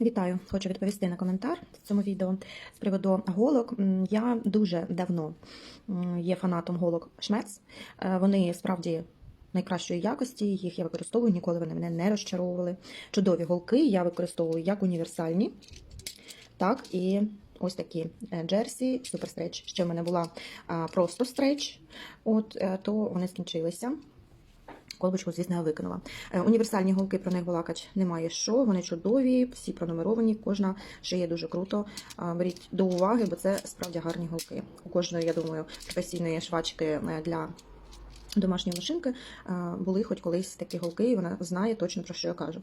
Вітаю, хочу відповісти на коментар в цьому відео з приводу голок. Я дуже давно є фанатом голок Шмец. Е, Вони справді найкращої якості, їх я використовую, ніколи вони мене не розчаровували. Чудові голки я використовую як універсальні, так і ось такі е, джерсі, супер стреч. Ще в мене була просто стреч, от, е, то вони скінчилися. Колбочку, звісно, я викинула. Е, Універсальні голки про них балакать немає що. Вони чудові, всі пронумеровані, кожна шиє дуже круто. Беріть до уваги, бо це справді гарні голки. У кожної, я думаю, професійної швачки е, для домашньої машинки були хоч колись такі голки, і вона знає точно про що я кажу.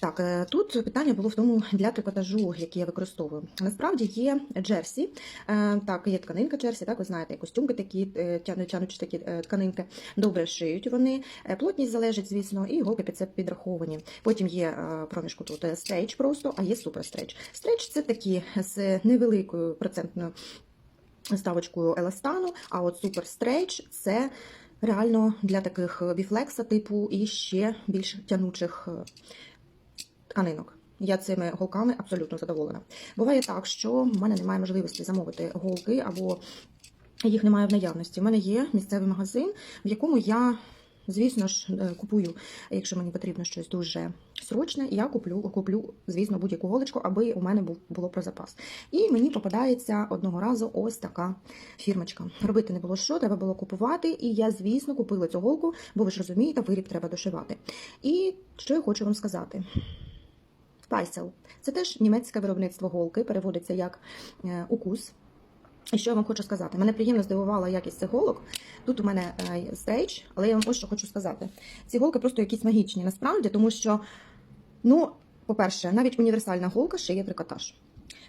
Так, е, тут питання було в тому для трикотажу, який я використовую. Насправді є джерсі, е, так, є тканинка джерсі, так, ви знаєте, костюмки такі, е, тяну- тянучі такі тканинки, добре шиють вони. Плотність залежить, звісно, і голки під це підраховані. Потім є проміжку тут стрейч просто, а є супер стрейч. Стрейч це такі з невеликою процентною ставочкою еластану, а от супер стрейч це реально для таких біфлекса типу і ще більш тянучих е, тканинок. Я цими голками абсолютно задоволена. Буває так, що в мене немає можливості замовити голки або їх немає в наявності. У мене є місцевий магазин, в якому я, звісно ж, е, купую, якщо мені потрібно щось дуже срочне, я куплю, куплю звісно, будь-яку голочку, аби у мене було про запас. І мені попадається одного разу ось така фірмочка. Робити не було що, треба було купувати. І я, звісно, купила цю голку, бо ви ж розумієте, виріб треба дошивати. І що я хочу вам сказати. Пайсел. Це теж німецьке виробництво голки, переводиться як е, укус. І що я вам хочу сказати? Мене приємно здивувала якість цих голок. Тут у мене е, стейдж, але я вам ось що хочу сказати. Ці голки просто якісь магічні насправді, тому що, ну, по-перше, навіть універсальна голка шиє трикотаж.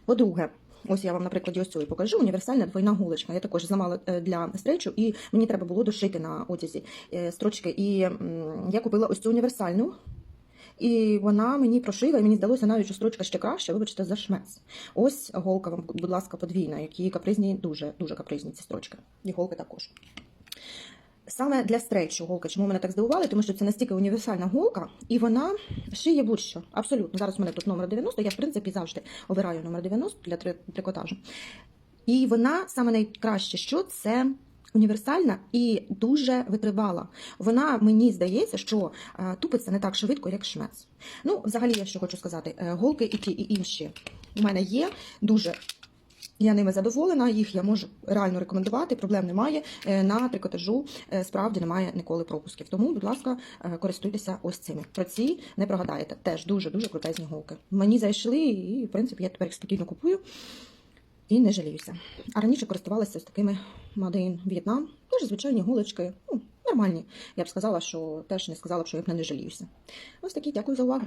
По-друге, ось я вам, наприклад, ось цю покажу. Універсальна двойна голочка. Я також зламала е, для стрейчу, і мені треба було дошити на одязі е, строчки. І я купила ось цю універсальну. І вона мені прошила, і мені здалося навіть, що строчка ще краще, вибачте, за шмець. Ось голка вам, будь ласка, подвійна, які капризні, дуже, дуже капризні ці строчки. І голки також. Саме для стрейчу голка, чому мене так здивували, тому що це настільки універсальна голка, і вона шиє будь-що. Абсолютно. Зараз у мене тут номер 90, я, в принципі, завжди обираю номер 90 для трикотажу. І вона саме найкраще, що це універсальна і дуже витривала. Вона мені здається, що е, тупиться не так швидко, як шмець. Ну, взагалі, я що хочу сказати, е, голки і ті, і інші у мене є дуже. Я ними задоволена, їх я можу реально рекомендувати, проблем немає. Е, На трикотажу справді немає ніколи пропусків. Тому, будь ласка, користуйтеся ось цими. Про ці не прогадаєте. Теж дуже-дуже крутезні голки. Мені зайшли, і, в принципі, я тепер їх спокійно купую і не жаліюся. А раніше користувалася з такими in Vietnam. Теж звичайні голочки, ну, нормальні. Я б сказала, що теж не сказала б, що я б не жаліюся. Ось такі, дякую за увагу.